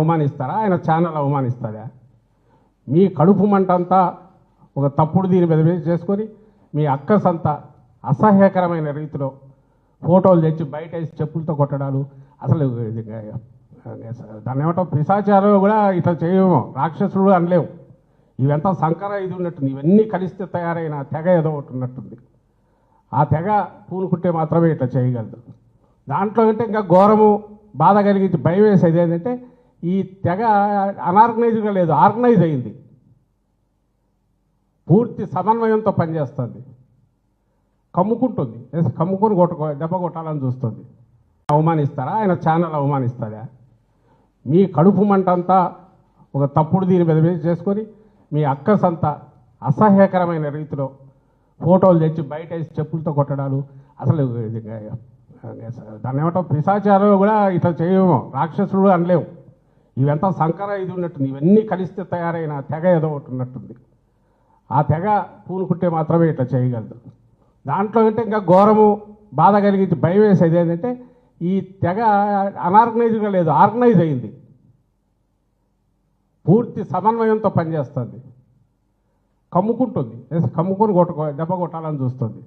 అవమానిస్తారా? ఆయన ఛానల్ అవమానిస్తారా మీ కడుపు మంటంతా ఒక తప్పుడు దీని మీద చేసుకొని మీ అక్కసంతా అసహ్యకరమైన రీతిలో ఫోటోలు తెచ్చి బయట వేసి చెప్పులతో కొట్టడాలు. అసలు ఇది దాన్ని ఏమంటాం? పిశాచాలు కూడా ఇట్లా చేయము. రాక్షసుడు అనలేము ఇవంతా సంకర ఇది ఉన్నట్టుంది. ఇవన్నీ కలిస్తే తయారైన తెగ ఏదో ఒకటి ఉన్నట్టుంది. ఆ తెగ పూనుకుంటే మాత్రమే ఇట్లా చేయగలదు. దాంట్లో అంటే ఇంకా ఘోరము బాధ కలిగించి భయం వేసేది ఏంటంటే ఈ తెగ అనార్గనైజ్గా లేదు ఆర్గనైజ్ అయింది. పూర్తి సమన్వయంతో పనిచేస్తుంది. కమ్ముకుంటుంది. కమ్ముకొని కొట్టుకో దెబ్బ కొట్టాలని చూస్తుంది. అవమానిస్తారా? ఆయన ఛానల్ అవమానిస్తారా? మీ కడుపు మంటంతా ఒక తప్పుడు దీని మీద చేసుకొని మీ అక్కసంతా అసహ్యకరమైన రీతిలో ఫోటోలు తెచ్చి బయట వేసి చెప్పులతో కొట్టడాలు. అసలు దాన్ని ఏమంటాం పిశాచారం కూడా ఇట్లా చేయము రాక్షసుడు అనలేము. ఇవంతా సంకర ఇది ఉన్నట్టుంది. ఇవన్నీ కలిస్తే తయారైన తెగ ఏదో ఒకటి ఉన్నట్టుంది. ఆ తెగ పూనుకుంటే మాత్రమే ఇట్లా చేయగలదు. దాంట్లో అంటే ఇంకా ఘోరము బాధ కలిగించి భయం వేసేది ఏంటంటే ఈ తెగ అనార్గనైజ్గా లేదు ఆర్గనైజ్ అయింది. పూర్తి సమన్వయంతో పనిచేస్తుంది. కమ్ముకుంటుంది. కమ్ముకొని కొట్టుకో దెబ్బ కొట్టాలని చూస్తుంది.